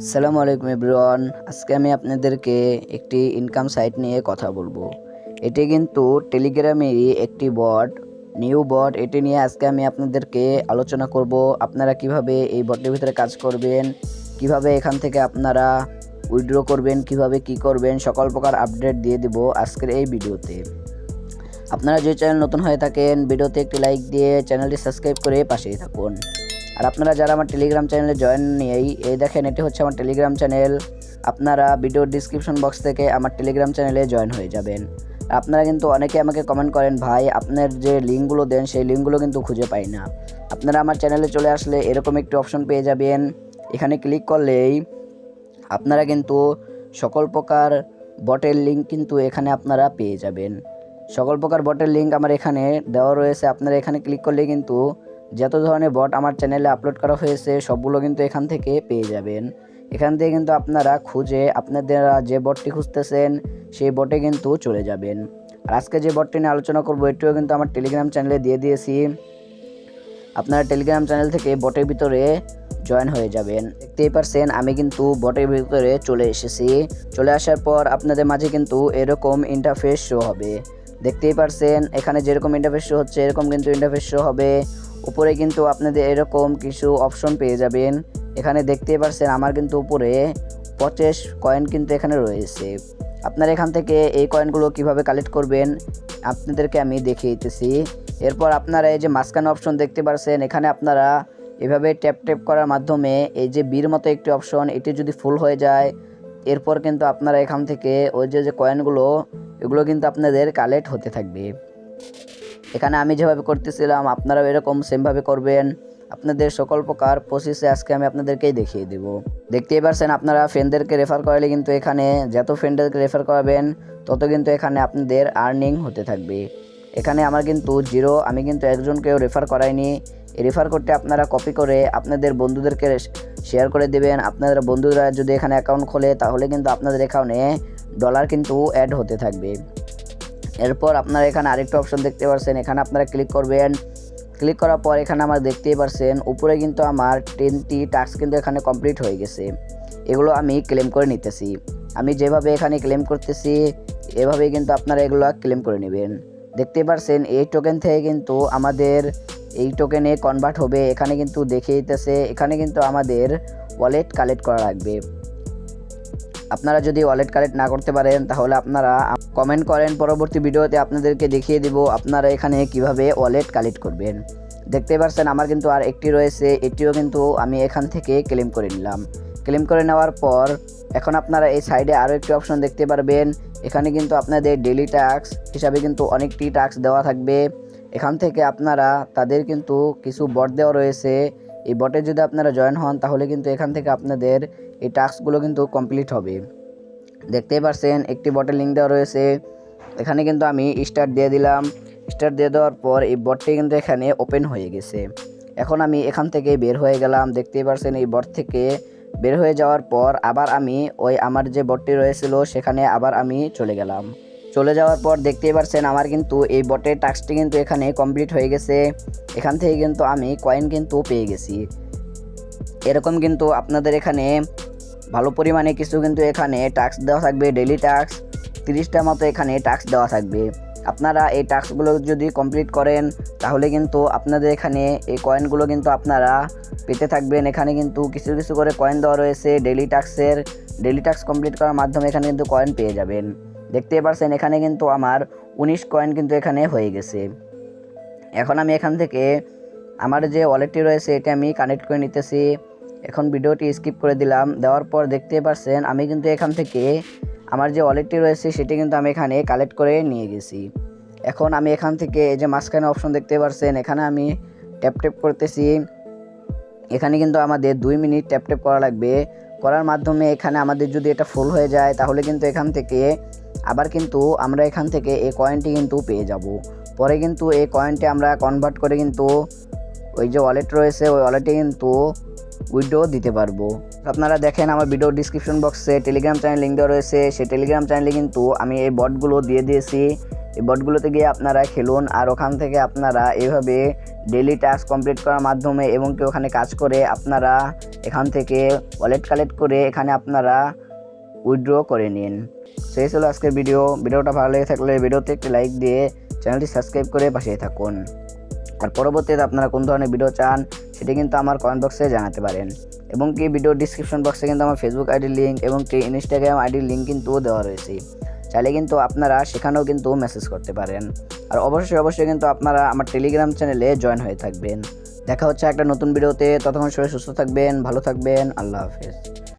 আসসালামু আলাইকুম এভরিওয়ান। আজকে আমি আপনাদেরকে একটি ইনকাম সাইট নিয়ে কথা বলব। এটি কিন্তু টেলিগ্রামেরই একটি বট। নিউ বট, এটি নিয়ে আজকে আমি আপনাদেরকে আলোচনা করব। আপনারা কীভাবে এই বটের ভিতরে কাজ করবেন? কীভাবে এখান থেকে আপনারা উইথড্র করবেন? কীভাবে কি করবেন? সকল প্রকার আপডেট দিয়ে দেব আজকের এই ভিডিওতে। আপনারা যে চ্যানেল নতুন হয়ে থাকেন, ভিডিওতে একটি লাইক দিয়ে চ্যানেলটি সাবস্ক্রাইব করে পাশেই থাকুন। আর আপনারা যারা আমার টেলিগ্রাম চ্যানেলে জয়েন নেই, এই দেখেন, এটি হচ্ছে আমার টেলিগ্রাম চ্যানেল আপনারা ভিডিওর ডিসক্রিপশন বক্স থেকে আমার টেলিগ্রাম চ্যানেলে জয়েন হয়ে যাবেন। আপনারা কিন্তু অনেকে আমাকে কমেন্ট করেন, ভাই, আপনার যে লিঙ্কগুলো দেন, সেই লিঙ্কগুলো কিন্তু খুঁজে পাই না। আপনারা আমার চ্যানেলে চলে আসলে এরকম একটি অপশন পেয়ে যাবেন। এখানে ক্লিক করলেই আপনারা কিন্তু সকল প্রকার বটের লিঙ্ক কিন্তু এখানে আপনারা পেয়ে যাবেন। সকল প্রকার বটের লিঙ্ক আমার এখানে দেওয়া রয়েছে। আপনারা এখানে ক্লিক করলে কিন্তু যত ধরনের বট আমার চ্যানেলে আপলোড করা হয়েছে, সবগুলো কিন্তু এখান থেকে পেয়ে যাবেন। এখান থেকে কিন্তু আপনারা খুঁজে আপনাদের যে বটটি খুঁজতেছেন, সেই বটে কিন্তু চলে যাবেন। আর আজকে যে বটটি নিয়ে আলোচনা করব, এটিও কিন্তু আমার টেলিগ্রাম চ্যানেলে দিয়ে দিয়েছি। আপনারা টেলিগ্রাম চ্যানেল থেকে বটের ভিতরে জয়েন হয়ে যাবেন। দেখতেই পারছেন, আমি কিন্তু বটের ভিতরে চলে এসেছি। চলে আসার পর আপনাদের মাঝে কিন্তু এরকম ইন্টারফেস শো হবে। দেখতেই পারছেন, এখানে যেরকম ইন্টারফেস শো হচ্ছে, এরকম কিন্তু ইন্টারফেস শো হবে। উপরে কিন্তু আপনাদের এরকম কিছু অপশন পেয়ে যাবেন। এখানে দেখতেই পারছেন আমার কিন্তু উপরে পঁচিশ কয়েন কিন্তু এখানে রয়েছে। আপনারা এখান থেকে এই কয়েনগুলো কীভাবে কালেক্ট করবেন, আপনাদেরকে আমি দেখিয়ে দিতেছি। এরপর আপনারা এই যে মাঝখানে অপশন দেখতে পারছেন, এখানে আপনারা এভাবে ট্যাপ ট্যাপ করার মাধ্যমে এই যে বীর মতো একটি অপশন এটি যদি ফুল হয়ে যায়, এরপর কিন্তু আপনারা এখান থেকে ওই যে যে কয়েনগুলো এগুলো কিন্তু আপনাদের কালেক্ট হতে থাকবে। এখানে আমি যেভাবে করতেছিলাম, আপনারাও এরকম সেমভাবে করবেন। আপনাদের সকল প্রকার প্রসেসে আজকে আমি আপনাদেরকেই দেখিয়ে দেব। দেখতেই পারছেন আপনারা ফ্রেন্ডদেরকে রেফার করালে কিন্তু এখানে যত ফ্রেন্ডদেরকে রেফার করাবেন, তত কিন্তু এখানে আপনাদের আর্নিং হতে থাকবে। এখানে আমার কিন্তু জিরো আমি কিন্তু একজনকেও রেফার করাইনি। রেফার করতে আপনারা কপি করে আপনাদের বন্ধুদেরকে শেয়ার করে দেবেন। আপনাদের বন্ধুরা যদি এখানে অ্যাকাউন্ট খোলে, তাহলে কিন্তু আপনাদের অ্যাকাউন্টে ডলার কিন্তু অ্যাড হতে থাকবে। এরপর আপনারা এখানে আরেকটা অপশন দেখতে পাচ্ছেন এখানে আপনারা ক্লিক করবেন। ক্লিক করার পর এখানে আমার দেখতেই পারছেন, উপরে কিন্তু আমার টেনটি টাস্ক কিন্তু এখানে কমপ্লিট হয়ে গেছে। এগুলো আমি ক্লেম করে নিতেছি। আমি যেভাবে এখানে ক্লেম করতেছি, এভাবেই কিন্তু আপনারা এগুলো ক্লেম করে নেবেন। দেখতেই পারছেন, এই টোকেন থেকে কিন্তু আমাদের, এই টোকেনে কনভার্ট হবে। এখানে কিন্তু দেখিয়ে দিতেছে, এখানে কিন্তু আমাদের ওয়ালেট কালেক্ট করা লাগবে। আপনারা যদি ওয়ালেট কালেক্ট না করতে পারেন, তাহলে আপনারা কমেন্ট করেন। পরবর্তী ভিডিওতে আপনাদেরকে দেখিয়ে দিব আপনারা এখানে কীভাবে ওয়ালেট কালেক্ট করবেন। দেখতে পাচ্ছেন আমার কিন্তু আর একটি রয়েছে, এটিও কিন্তু আমি এখান থেকে ক্লেম করে নিলাম। ক্লেম করে নেওয়ার পর, এখন আপনারা এই সাইডে আরও একটি অপশন দেখতে পারবেন। এখানে কিন্তু আপনাদের ডেলি ট্যাক্স হিসাবে কিন্তু অনেকটি ট্যাক্স দেওয়া থাকবে। এখান থেকে আপনারা তাদের কিন্তু কিছু বট দেওয়া রয়েছে। এই বটে যদি আপনারা জয়েন হন, তাহলে কিন্তু এখান থেকে আপনাদের এই টাস্কগুলো কিন্তু কমপ্লিট হবে। দেখতেই পারছেন, একটি বটের লিঙ্ক দেওয়া রয়েছে। এখানে কিন্তু আমি স্টার্ট দিয়ে দিলাম। স্টার্ট দিয়ে দেওয়ার পর এই বটটি কিন্তু এখানে ওপেন হয়ে গেছে। এখন আমি এখান থেকে বের হয়ে গেলাম। দেখতেই পারছেন, এই বট থেকে বের হয়ে যাওয়ার পর আবার আমি ওই আমার যে বটটি রয়েছিল, সেখানে আবার আমি চলে গেলাম। চলে যাওয়ার পর দেখতেই পারছেন আমার কিন্তু এই বটের টাস্কটি কিন্তু এখানে কমপ্লিট হয়ে গেছে। এখান থেকে কিন্তু আমি কয়েন কিন্তু পেয়ে গেছি। এরকম কিন্তু আপনাদের এখানে ভালো পরিমাণে কিছু কিন্তু এখানে ট্যাক্স দেওয়া থাকবে ডেলি ট্যাক্স তিরিশটা মতো এখানে ট্যাক্স দেওয়া থাকবে। আপনারা এই ট্যাক্সগুলো যদি কমপ্লিট করেন, তাহলে কিন্তু আপনাদের এখানে এই কয়েনগুলো কিন্তু আপনারা পেতে থাকবেন। এখানে কিন্তু কিছু কিছু করে কয়েন দেওয়া রয়েছে ডেলি ট্যাক্সের ডেলি ট্যাক্স কমপ্লিট করার মাধ্যমে এখানে কিন্তু কয়েন পেয়ে যাবেন। দেখতেই পারছেন, এখানে কিন্তু আমার উনিশ কয়েন কিন্তু এখানে হয়ে গেছে। এখন আমি এখান থেকে আমার যে ওয়ালেটটি রয়েছে, এটা আমি কানেক্ট করে নিতেছি। এখন ভিডিওটি স্কিপ করে দিলাম। দেওয়ার পর দেখতে পারছেন, আমি কিন্তু এখান থেকে আমার যে ওয়ালেটটি রয়েছে, সেটি কিন্তু আমি এখানে কালেক্ট করে নিয়ে গেছি। এখন আমি এখান থেকে এই যে মাঝখানে অপশন দেখতে পারছেন, এখানে আমি ট্যাপ ট্যাপ করতেছি। এখানে কিন্তু আমাদের দুই মিনিট ট্যাপ ট্যাপ করা লাগবে। করার মাধ্যমে এখানে আমাদের যদি এটা ফুল হয়ে যায়, তাহলে কিন্তু এখান থেকে আবার কিন্তু আমরা এখান থেকে এই কয়েনটি কিন্তু পেয়ে যাব। পরে কিন্তু এই কয়েনটি আমরা কনভার্ট করে কিন্তু ওই যে ওয়ালেট রয়েছে, ওই ওয়ালেটে কিন্তু উইড্রো দিতে পারব। আপনারা দেখেন আমার ভিডিও ডিসক্রিপশন বক্সে টেলিগ্রাম চ্যানেল লিঙ্ক দেওয়া রয়েছে, সেই টেলিগ্রাম চ্যানেলে কিন্তু আমি এই বটগুলো দিয়ে দিয়েছি। এই বটগুলোতে গিয়ে আপনারা খেলুন আর ওখান থেকে আপনারা এইভাবে ডেলি টাস্ক কমপ্লিট করার মাধ্যমে এবং কি ওখানে কাজ করে আপনারা এখান থেকে ওয়ালেট কালেক্ট করে এখানে আপনারা উইথড্র করে নিন। সেই ছিল আজকের ভিডিও ভিডিওটা ভালো লেগে থাকলে ভিডিওতে একটি লাইক দিয়ে চ্যানেলটি সাবস্ক্রাইব করে পাশে থাকুন। আর পরবর্তীতে আপনারা কোন ধরনের ভিডিও চান সেটি কিন্তু আমার কমেন্ট বক্সে জানাতে পারেন। এবং কি ভিডিও ডিসক্রিপশন বক্সে কিন্তু আমার ফেসবুক আইডির লিঙ্ক এবং কি ইনস্টাগ্রাম আইডির লিঙ্ক কিন্তু দেওয়া রয়েছে। চাইলে কিন্তু আপনারা সেখানেও কিন্তু মেসেজ করতে পারেন। আর অবশ্যই অবশ্যই কিন্তু আপনারা আমার টেলিগ্রাম চ্যানেলে জয়েন হয়ে থাকবেন। দেখা হচ্ছে একটা নতুন ভিডিওতে ততক্ষণ সবাই সুস্থ থাকবেন, ভালো থাকবেন। আল্লাহ হাফেজ।